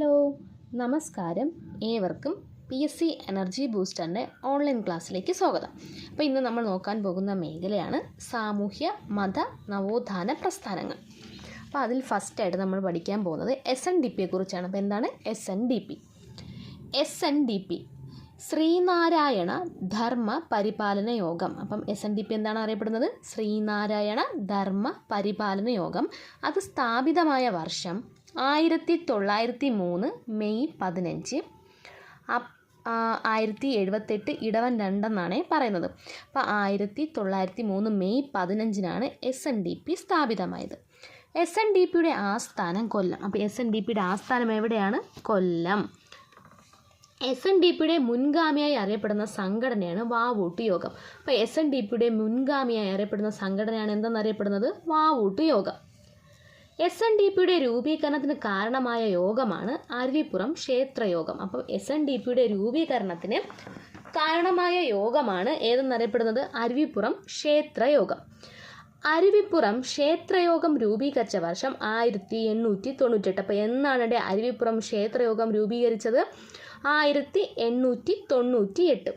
Hello നമസ്കാരം. ഏവർക്കും P S C energy ബൂസ്റ്ററിന്റെ ഓൺലൈൻ ക്ലാസ്സിലേക്ക് സ്വാഗതം. അപ്പോൾ ഇന്ന് നമ്മൾ നോക്കാൻ പോകുന്ന മേഖലയാണ് സാമൂഹ്യ മത നവോത്ഥാന പ്രസ്ഥാനങ്ങൾ. അപ്പോൾ അതിൽ ഫസ്റ്റായിട്ട് നമ്മൾ പഠിക്കാൻ പോകുന്നത് എസ് എൻ ഡി പിയെ കുറിച്ചാണ്. അപ്പോൾ എന്താണ് S N D P S N D P Sree Narayana Dharma Paripalana Yogam. അപ്പം എസ് എൻ ഡി പി എന്താണ് അറിയപ്പെടുന്നത്? ശ്രീനാരായണ ധർമ്മ പരിപാലന യോഗം. അത് സ്ഥാപിതമായ വർഷം ആയിരത്തി തൊള്ളായിരത്തി മൂന്ന് മെയ് പതിനഞ്ച്. ആയിരത്തി എഴുപത്തെട്ട് ഇടവൻ രണ്ടെന്നാണ് പറയുന്നത്. അപ്പോൾ ആയിരത്തി തൊള്ളായിരത്തി മൂന്ന് മെയ് പതിനഞ്ചിനാണ് എസ് എൻ ഡി പി സ്ഥാപിതമായത്. എസ് എൻ ഡി പിയുടെ ആസ്ഥാനം കൊല്ലം. അപ്പോൾ എസ് എൻ ഡി പിയുടെ ആസ്ഥാനം എവിടെയാണ്? കൊല്ലം. എസ് എൻ ഡി പിയുടെ മുൻഗാമിയായി അറിയപ്പെടുന്ന സംഘടനയാണ് വാവൂട്ട് യോഗം. അപ്പോൾ എസ് എൻ ഡി പിയുടെ മുൻഗാമിയായി അറിയപ്പെടുന്ന സംഘടനയാണ് എന്തെന്നറിയപ്പെടുന്നത്? വാവൂട്ട് യോഗം. എസ് എൻ ഡി പിയുടെ രൂപീകരണത്തിന് കാരണമായ യോഗമാണ് അരുവിപ്പുറം ക്ഷേത്രയോഗം. അപ്പം എസ് എൻ ഡി പിയുടെ രൂപീകരണത്തിന് കാരണമായ യോഗമാണ് ഏതെന്നറിയപ്പെടുന്നത്? അരുവിപ്പുറം ക്ഷേത്രയോഗം. അരുവിപ്പുറം ക്ഷേത്രയോഗം രൂപീകരിച്ച വർഷം ആയിരത്തി എണ്ണൂറ്റി തൊണ്ണൂറ്റെട്ട് അപ്പോൾ എന്നാണ് അരുവിപ്പുറം ക്ഷേത്രയോഗം രൂപീകരിച്ചത്? ആയിരത്തി എണ്ണൂറ്റി തൊണ്ണൂറ്റി എട്ട്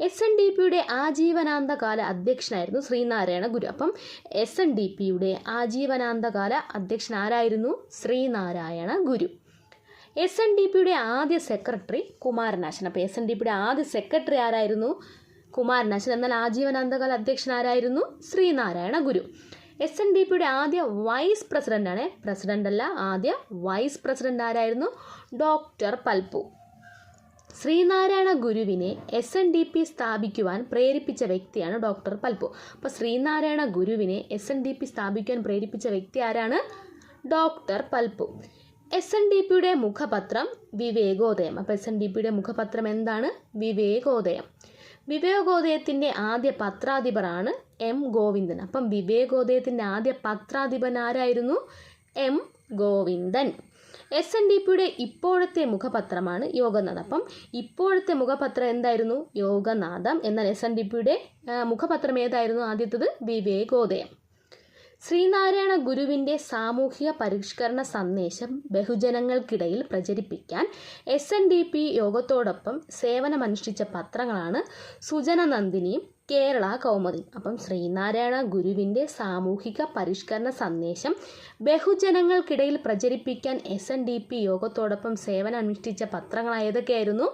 എസ് എൻ ഡി പിയുടെ ആജീവനാന്തകാല അധ്യക്ഷനായിരുന്നു ശ്രീനാരായണ ഗുരു. അപ്പം എസ് എൻ ഡി പിയുടെ ആജീവനാന്തകാല അധ്യക്ഷൻ ആരായിരുന്നു? Sree Narayana Guru. S N D പിയുടെ ആദ്യ സെക്രട്ടറി കുമാരനാശൻ. അപ്പോൾ എസ് എൻ ഡി പിയുടെ ആദ്യ സെക്രട്ടറി ആരായിരുന്നു? കുമാരനാശൻ എന്നാൽ ആജീവനാന്തകാല അധ്യക്ഷൻ ആരായിരുന്നു? Sree Narayana Guru. S N D പിയുടെ ആദ്യ വൈസ് പ്രസിഡന്റാണ് പ്രസിഡന്റ് അല്ല ആദ്യ വൈസ് പ്രസിഡന്റ് ആരായിരുന്നു? ഡോക്ടർ പൽപു ശ്രീനാരായണ ഗുരുവിനെ എസ് എൻ ഡി പി സ്ഥാപിക്കുവാൻ പ്രേരിപ്പിച്ച വ്യക്തിയാണ് ഡോക്ടർ പൽപു അപ്പോൾ ശ്രീനാരായണ ഗുരുവിനെ എസ് എൻ ഡി പി സ്ഥാപിക്കാൻ പ്രേരിപ്പിച്ച വ്യക്തി ആരാണ്? Doctor Palpu S N D പിയുടെ മുഖപത്രം വിവേകോദയം. അപ്പോൾ എസ് എൻ ഡി പിയുടെ മുഖപത്രം എന്താണ്? വിവേകോദയം. വിവേകോദയത്തിന്റെ ആദ്യ പത്രാധിപരാണ് എം ഗോവിന്ദൻ. അപ്പം വിവേകോദയത്തിന്റെ ആദ്യ പത്രാധിപൻ ആരായിരുന്നു? M Govindan. S N D പിയുടെ ഇപ്പോഴത്തെ മുഖപത്രമാണ് യോഗനാഥം. അപ്പം ഇപ്പോഴത്തെ മുഖപത്രം എന്തായിരുന്നു? യോഗനാഥം. എന്നാൽ എസ് എൻ ഡി പിയുടെ മുഖപത്രം ഏതായിരുന്നു ആദ്യത്തത്? വിവേകോദയം. ശ്രീനാരായണ ഗുരുവിന്റെ സാമൂഹിക പരിഷ്കരണ സന്ദേശം ബഹുജനങ്ങൾക്കിടയിൽ പ്രചരിപ്പിക്കാൻ എസ് എൻ ഡി പി യോഗത്തോടൊപ്പം സേവനമനുഷ്ഠിച്ച പത്രങ്ങളാണ് സുജന നന്ദിനിയും കേരള കൗമുദി അപ്പം ശ്രീനാരായണ ഗുരുവിന്റെ സാമൂഹിക പരിഷ്കരണ സന്ദേശം ബഹുജനങ്ങൾക്കിടയിൽ പ്രചരിപ്പിക്കാൻ എസ് എൻ ഡി പി യോഗത്തോടൊപ്പം സേവനമനുഷ്ഠിച്ച പത്രങ്ങൾ ഏതൊക്കെയായിരുന്നു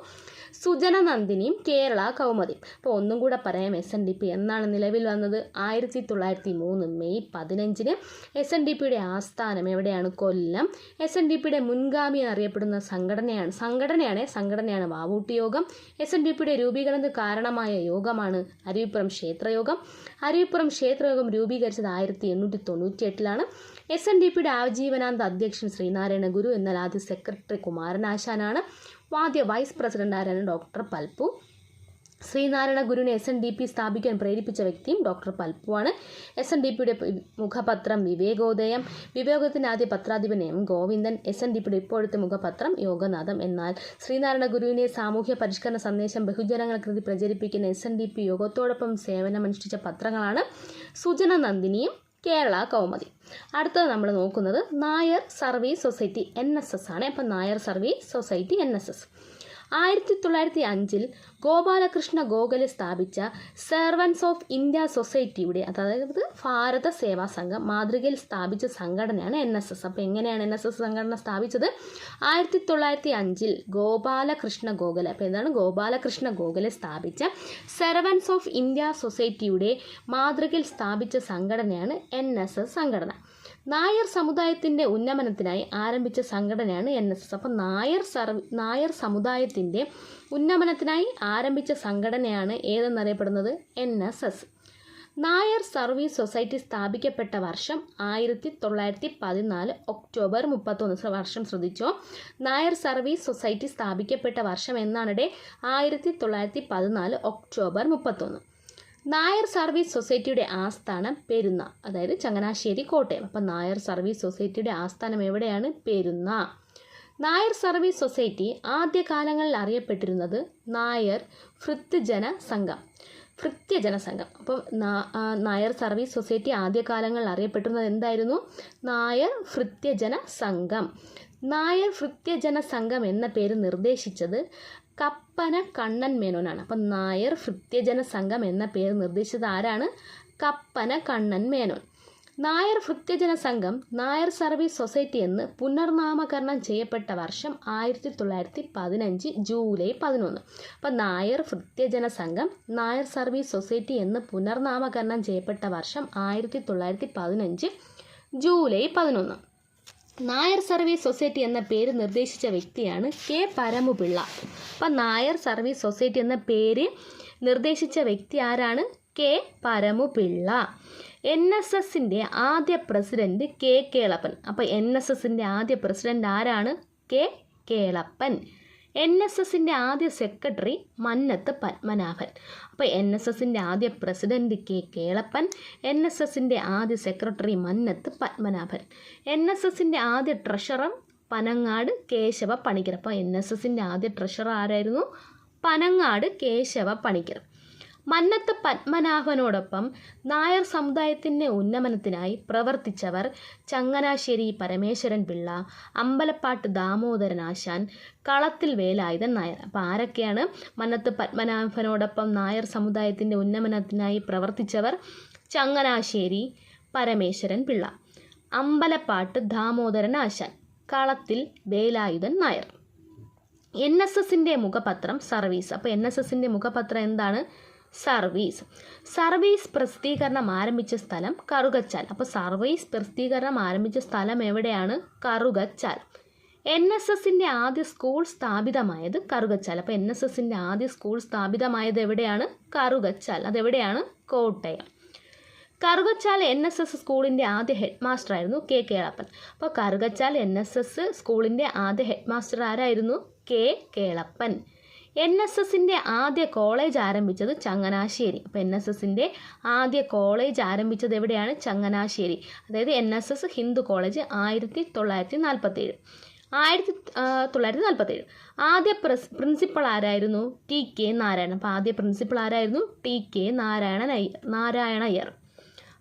സുജനനന്ദിനിയും കേരള കൗമുദിയും. അപ്പോൾ ഒന്നും കൂടെ പറയാം എസ് എൻ ഡി പി എന്നാണ് നിലവിൽ വന്നത്. ആയിരത്തി തൊള്ളായിരത്തി മൂന്ന് മെയ് പതിനഞ്ചിന് എസ് എൻ ഡി പിയുടെ ആസ്ഥാനം എവിടെയാണ്? കൊല്ലം. എസ് എൻ ഡി പിയുടെ മുൻഗാമി എന്നറിയപ്പെടുന്ന സംഘടനയാണ് സംഘടനയാണ് സംഘടനയാണ് വാവൂട്ടി യോഗം. എസ് എൻ ഡി പിയുടെ രൂപീകരണത്തിന് കാരണമായ യോഗമാണ് അരുവിപ്പുറം ക്ഷേത്രയോഗം. അരുവിപ്പുറം ക്ഷേത്രയോഗം രൂപീകരിച്ചത് ആയിരത്തി എണ്ണൂറ്റി തൊണ്ണൂറ്റി എട്ടിലാണ് എസ് എൻ ഡി പിയുടെ ആജീവനാന്ത അധ്യക്ഷൻ ശ്രീനാരായണ ഗുരു എന്നാൽ ആദ്യ സെക്രട്ടറി കുമാരനാശാനാണ്. ആദ്യ വൈസ് പ്രസിഡന്റ് ആരാണ് ഡോക്ടർ പൽപ്പു ശ്രീനാരായണ ഗുരുവിനെ എസ് എൻ ഡി പി സ്ഥാപിക്കാൻ പ്രേരിപ്പിച്ച വ്യക്തിയും ഡോക്ടർ പൽപ്പുവാണ്. എസ് എൻ ഡി പിയുടെ മുഖപത്രം വിവേകോദയം വിവേകത്തിന്റെ ആദ്യ പത്രാധിപൻ M Govindan S N D പിയുടെ ഇപ്പോഴത്തെ മുഖപത്രം യോഗനാഥം. എന്നാൽ ശ്രീനാരായണ ഗുരുവിനെ സാമൂഹ്യ പരിഷ്കരണ സന്ദേശം ബഹുജനങ്ങൾക്കൃതി പ്രചരിപ്പിക്കുന്ന എസ് എൻ ഡി പി യോഗത്തോടൊപ്പം സേവനമനുഷ്ഠിച്ച പത്രങ്ങളാണ് സുജന നന്ദിനിയും കേരള കൗമുദി. അടുത്തത് നമ്മൾ നോക്കുന്നത് Nair service society N S S ആണ്. അപ്പം Nair service society N S S ആയിരത്തി തൊള്ളായിരത്തി അഞ്ചിൽ ഗോപാലകൃഷ്ണ ഗോഖലെ സ്ഥാപിച്ച സെർവൻസ് ഓഫ് ഇന്ത്യ സൊസൈറ്റിയുടെ അതായത് ഭാരത സേവാ സംഘം മാതൃകയിൽ സ്ഥാപിച്ച സംഘടനയാണ് എൻ എസ് എസ് അപ്പോൾ എങ്ങനെയാണ് എൻ എസ് എസ് സംഘടന സ്ഥാപിച്ചത്? ആയിരത്തി തൊള്ളായിരത്തി അഞ്ചിൽ ഗോപാലകൃഷ്ണ ഗോഖലെ അപ്പോൾ എന്താണ് ഗോപാലകൃഷ്ണ ഗോഖലെ സ്ഥാപിച്ച സെർവൻസ് ഓഫ് ഇന്ത്യ സൊസൈറ്റിയുടെ മാതൃകയിൽ സ്ഥാപിച്ച സംഘടനയാണ് എൻ എസ് എസ് സംഘടന. നായർ സമുദായത്തിന്റെ ഉന്നമനത്തിനായി ആരംഭിച്ച സംഘടനയാണ് എൻ എസ് എസ്. അപ്പം നായർ സർവ നായർ സമുദായത്തിന്റെ ഉന്നമനത്തിനായി ആരംഭിച്ച സംഘടനയാണ് ഏതെന്നറിയപ്പെടുന്നത്? N S S. Nair service society സ്ഥാപിക്കപ്പെട്ട വർഷം ആയിരത്തി തൊള്ളായിരത്തി പതിനാല് ഒക്ടോബർ മുപ്പത്തൊന്ന്. വർഷം ശ്രദ്ധിച്ചോ? നായർ സർവീസ് സൊസൈറ്റി സ്ഥാപിക്കപ്പെട്ട വർഷം എന്നാണിടെ ആയിരത്തി തൊള്ളായിരത്തി പതിനാല് ഒക്ടോബർ മുപ്പത്തൊന്ന്. നായർ സർവീസ് സൊസൈറ്റിയുടെ ആസ്ഥാനം പെരുന്ന അതായത് ചങ്ങനാശ്ശേരി കോട്ടയം. അപ്പം നായർ സർവീസ് സൊസൈറ്റിയുടെ ആസ്ഥാനം എവിടെയാണ്? പെരുന്ന. നായർ സർവീസ് സൊസൈറ്റി ആദ്യകാലങ്ങളിൽ അറിയപ്പെട്ടിരുന്നത് നായർ ഭൃത്യജന സംഘം ഭൃത്യജന സംഘം. അപ്പം നായർ സർവീസ് സൊസൈറ്റി ആദ്യകാലങ്ങളിൽ അറിയപ്പെട്ടിരുന്നത് എന്തായിരുന്നു? നായർ ഭൃത്യജന സംഘം. നായർ ഭൃത്യജന സംഘം എന്ന പേര് നിർദ്ദേശിച്ചത് കപ്പന കണ്ണൻ മേനോനാണ്. അപ്പം നായർ ഭൃത്യജന സംഘം എന്ന പേര് നിർദ്ദേശിച്ചത് ആരാണ്? കപ്പന കണ്ണൻ മേനോൻ. നായർ ഭൃത്യജന സംഘം നായർ സർവീസ് സൊസൈറ്റി എന്ന് പുനർനാമകരണം ചെയ്യപ്പെട്ട വർഷം ആയിരത്തി തൊള്ളായിരത്തി പതിനഞ്ച് ജൂലൈ പതിനൊന്ന്. അപ്പം നായർ ഭൃത്യജന സംഘം നായർ സർവീസ് സൊസൈറ്റി എന്ന് പുനർനാമകരണം ചെയ്യപ്പെട്ട വർഷം ആയിരത്തി തൊള്ളായിരത്തി പതിനഞ്ച് ജൂലൈ പതിനൊന്ന്. നായർ സർവീസ് സൊസൈറ്റി എന്ന പേര് നിർദ്ദേശിച്ച വ്യക്തിയാണ് കെ പരമുപിള്ള. അപ്പം നായർ സർവീസ് സൊസൈറ്റി എന്ന പേര് നിർദ്ദേശിച്ച വ്യക്തി ആരാണ്? കെ പരമുപിള്ള. എൻ എസ് എസിന്റെ ആദ്യ പ്രസിഡന്റ് കെ കേളപ്പൻ. അപ്പോൾ എൻ എസ് എസിന്റെ ആദ്യ പ്രസിഡന്റ് ആരാണ്? കെ കേളപ്പൻ. എൻ എസ് എസിന്റെ ആദ്യ സെക്രട്ടറി മന്നത്ത് പത്മനാഭൻ. അപ്പോൾ എൻ എസ് എസിന്റെ ആദ്യ president K Kelappan N S എസിന്റെ ആദ്യ secretary Mannath Padmanabhan. N S എസിന്റെ ആദ്യ ട്രഷറർ പനങ്ങാട് കേശവ പണിക്കർ. അപ്പോൾ എൻ എസ് എസിന്റെ ആദ്യ ട്രഷറർ ആരായിരുന്നു? പനങ്ങാട് കേശവ പണിക്കർ. മന്നത്ത് പത്മനാഭനോടൊപ്പം നായർ സമുദായത്തിന്റെ ഉന്നമനത്തിനായി പ്രവർത്തിച്ചവർ ചങ്ങനാശ്ശേരി പരമേശ്വരൻ പിള്ള അമ്പലപ്പാട്ട് ദാമോദരൻ ആശാൻ കളത്തിൽ വേലായുധൻ നായർ. അപ്പോൾ ആരൊക്കെയാണ് മന്നത്ത് പത്മനാഭനോടൊപ്പം നായർ സമുദായത്തിന്റെ ഉന്നമനത്തിനായി പ്രവർത്തിച്ചവർ? ചങ്ങനാശ്ശേരി പരമേശ്വരൻ പിള്ള അമ്പലപ്പാട്ട് ദാമോദരൻ ആശാൻ കളത്തിൽ വേലായുധൻ നായർ. എൻ എസ് എസിന്റെ മുഖപത്രം സർവീസ്. അപ്പോൾ എൻ എസ് എസിന്റെ മുഖപത്രം എന്താണ്? സർവീസ്. സർവീസ് പ്രസിദ്ധീകരണം ആരംഭിച്ച സ്ഥലം കറുകച്ചാൽ. അപ്പോൾ സർവീസ് പ്രസിദ്ധീകരണം ആരംഭിച്ച സ്ഥലം എവിടെയാണ്? കറുകച്ചാൽ. എൻ എസ് എസിന്റെ ആദ്യ സ്കൂൾ സ്ഥാപിതമായത് കറുകച്ചാൽ. അപ്പോൾ എൻ എസ് എസിന്റെ ആദ്യ സ്കൂൾ സ്ഥാപിതമായത് എവിടെയാണ്? കറുകച്ചാൽ. അതെവിടെയാണ്? Kottayam. Karukachal N S S സ്കൂളിന്റെ ആദ്യ ഹെഡ് മാസ്റ്റർ ആയിരുന്നു കെ കേളപ്പൻ. അപ്പോൾ കറുകച്ചാൽ എൻ എസ് എസ് സ്കൂളിന്റെ ആദ്യ ഹെഡ് മാസ്റ്റർ ആരായിരുന്നു? കെ കേളപ്പൻ. എൻ എസ് എസിന്റെ ആദ്യ കോളേജ് ആരംഭിച്ചത് ചങ്ങനാശ്ശേരി. അപ്പോൾ എൻ എസ് എസിന്റെ ആദ്യ കോളേജ് ആരംഭിച്ചത് എവിടെയാണ്? ചങ്ങനാശ്ശേരി. അതായത് N S S Hindu college ആയിരത്തി തൊള്ളായിരത്തി നാൽപ്പത്തേഴ് ആയിരത്തി തൊള്ളായിരത്തി നാൽപ്പത്തേഴ് ആദ്യ പ്രസ് പ്രിൻസിപ്പൾ ആരായിരുന്നു? T K Narayanan. അപ്പോൾ ആദ്യ പ്രിൻസിപ്പൾ ആരായിരുന്നു? T K Narayanan Iyer Narayana Iyer.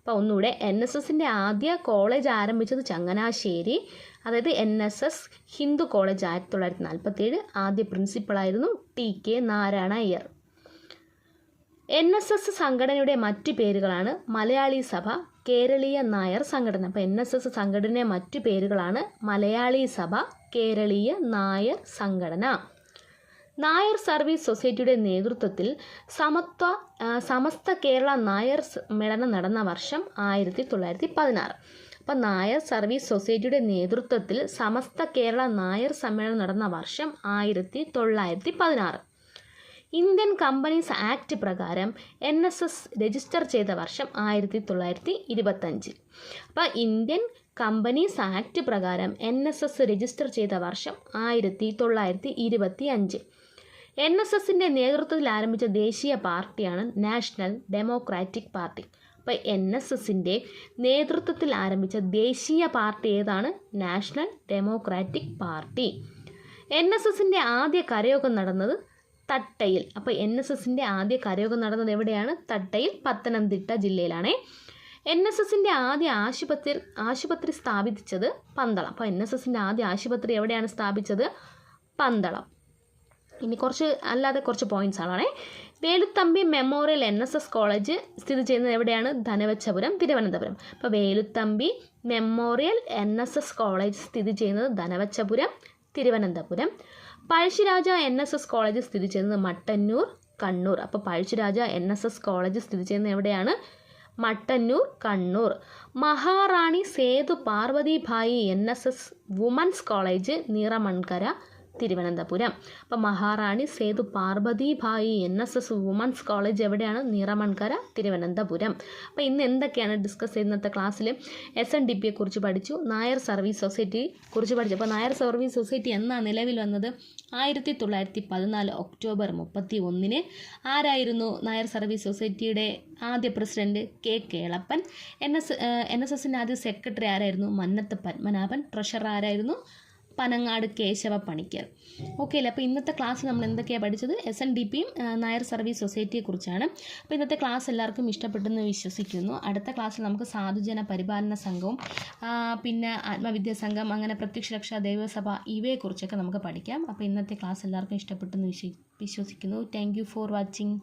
അപ്പോൾ ഒന്നുകൂടെ എൻ എസ് എസിന്റെ ആദ്യ കോളേജ് ആരംഭിച്ചത് ചങ്ങനാശ്ശേരി. അതായത് N S S Hindu college ആയിരത്തി തൊള്ളായിരത്തി നാൽപ്പത്തേഴ് ആദ്യ പ്രിൻസിപ്പളായിരുന്നു T K Narayana Iyer N S S സംഘടനയുടെ മറ്റു പേരുകളാണ് മലയാളി സഭ കേരളീയ നായർ സംഘടന. അപ്പോൾ എൻ എസ് എസ് സംഘടനയുടെ മറ്റു പേരുകളാണ് മലയാളി സഭ കേരളീയ നായർ സംഘടന. നായർ സർവീസ് സൊസൈറ്റിയുടെ നേതൃത്വത്തിൽ സമത്വ സമസ്ത കേരള നായർ മേളന നടന്ന വർഷം ആയിരത്തി തൊള്ളായിരത്തി പതിനാറ് അപ്പം നായർ സർവീസ് സൊസൈറ്റിയുടെ നേതൃത്വത്തിൽ സമസ്ത കേരള നായർ സമ്മേളനം നടന്ന വർഷം ആയിരത്തി തൊള്ളായിരത്തി പതിനാറ് ഇന്ത്യൻ കമ്പനീസ് ആക്ട് പ്രകാരം എൻ എസ് എസ് രജിസ്റ്റർ ചെയ്ത വർഷം ആയിരത്തി തൊള്ളായിരത്തി ഇരുപത്തഞ്ച് അപ്പോൾ ഇന്ത്യൻ കമ്പനീസ് ആക്ട് പ്രകാരം എൻ എസ് എസ് രജിസ്റ്റർ ചെയ്ത വർഷം ആയിരത്തി തൊള്ളായിരത്തി ഇരുപത്തി അഞ്ച് എൻ എസ് എസിന്റെ നേതൃത്വത്തിൽ ആരംഭിച്ച ദേശീയ പാർട്ടിയാണ് നാഷണൽ ഡെമോക്രാറ്റിക് പാർട്ടി. അപ്പോൾ എൻ എസ് എസിന്റെ നേതൃത്വത്തിൽ ആരംഭിച്ച ദേശീയ പാർട്ടി ഏതാണ്? National democratic party. N S എസിന്റെ ആദ്യ കരയോഗം നടന്നത് തട്ടയിൽ. അപ്പോൾ എൻ എസ് എസിന്റെ ആദ്യ കരയോഗം നടന്നത് എവിടെയാണ്? തട്ടയിൽ പത്തനംതിട്ട ജില്ലയിലാണ്. എൻ എസ് എസിന്റെ ആദ്യ ആശുപത്രി ആശുപത്രി സ്ഥാപിച്ചത് പന്തളം. അപ്പോൾ എൻ എസ് എസിന്റെ ആദ്യ ആശുപത്രി എവിടെയാണ് സ്ഥാപിച്ചത്? പന്തളം. ഇനി കുറച്ച് അല്ലാതെ കുറച്ച് പോയിന്റ്സ് ആണേ Veluthampi memorial N S S college സ്ഥിതി ചെയ്യുന്നത് എവിടെയാണ്? ധനവച്ചപുരം തിരുവനന്തപുരം. അപ്പോൾ Veluthampi memorial N S S college സ്ഥിതി ചെയ്യുന്നത് Dhanuvachapuram Thiruvananthapuram. Pazhassi Raja N S S college സ്ഥിതി ചെയ്യുന്നത് മട്ടന്നൂർ കണ്ണൂർ. അപ്പോൾ Pazhassi Raja N S S college സ്ഥിതി ചെയ്യുന്നത് എവിടെയാണ്? Mattannur Kannur. Maharani Sethu Parvathibai N S S women's college Neeramankara. Thiruvananthapuram. അപ്പം Maharani Sethu Parvathibai N S S women's college എവിടെയാണ്? നിറമൺകര തിരുവനന്തപുരം. അപ്പോൾ ഇന്ന് എന്തൊക്കെയാണ് ഡിസ്കസ് ചെയ്യുന്നത്തെ ക്ലാസ്സിൽ എസ് എൻ ഡി പിയെ കുറിച്ച് പഠിച്ചു. നായർ സർവീസ് സൊസൈറ്റി കുറിച്ച് പഠിച്ചു. അപ്പോൾ നായർ സർവീസ് സൊസൈറ്റി എന്നാണ് നിലവിൽ വന്നത്? ആയിരത്തി തൊള്ളായിരത്തി പതിനാല് ഒക്ടോബർ മുപ്പത്തി ഒന്നിന് ആരായിരുന്നു നായർ സർവീസ് സൊസൈറ്റിയുടെ ആദ്യ president K Kelappan? N S N S എസിന്റെ ആദ്യ സെക്രട്ടറി ആരായിരുന്നു? മന്നത്ത് പത്മനാഭൻ. ട്രഷറർ ആരായിരുന്നു? പനങ്ങാട് കേശവ പണിക്കർ ഓക്കെ അല്ലേ? അപ്പോൾ ഇന്നത്തെ ക്ലാസ് നമ്മൾ എന്തൊക്കെയാണ് പഠിച്ചത്? എസ് എൻ ഡി പിയും നായർ സർവീസ് സൊസൈറ്റിയെക്കുറിച്ചാണ് അപ്പോൾ ഇന്നത്തെ ക്ലാസ് എല്ലാവർക്കും ഇഷ്ടപ്പെട്ടെന്ന് വിശ്വസിക്കുന്നു. അടുത്ത ക്ലാസ്സിൽ നമുക്ക് സാധുജന പരിപാലന സംഘവും പിന്നെ ആത്മവിദ്യാ സംഘം അങ്ങനെ പ്രത്യക്ഷ രക്ഷാ ദൈവസഭ ഇവയെക്കുറിച്ചൊക്കെ നമുക്ക് പഠിക്കാം. അപ്പോൾ ഇന്നത്തെ ക്ലാസ് എല്ലാവർക്കും ഇഷ്ടപ്പെട്ടെന്ന് വിശ്വ വിശ്വസിക്കുന്നു. Thank for watching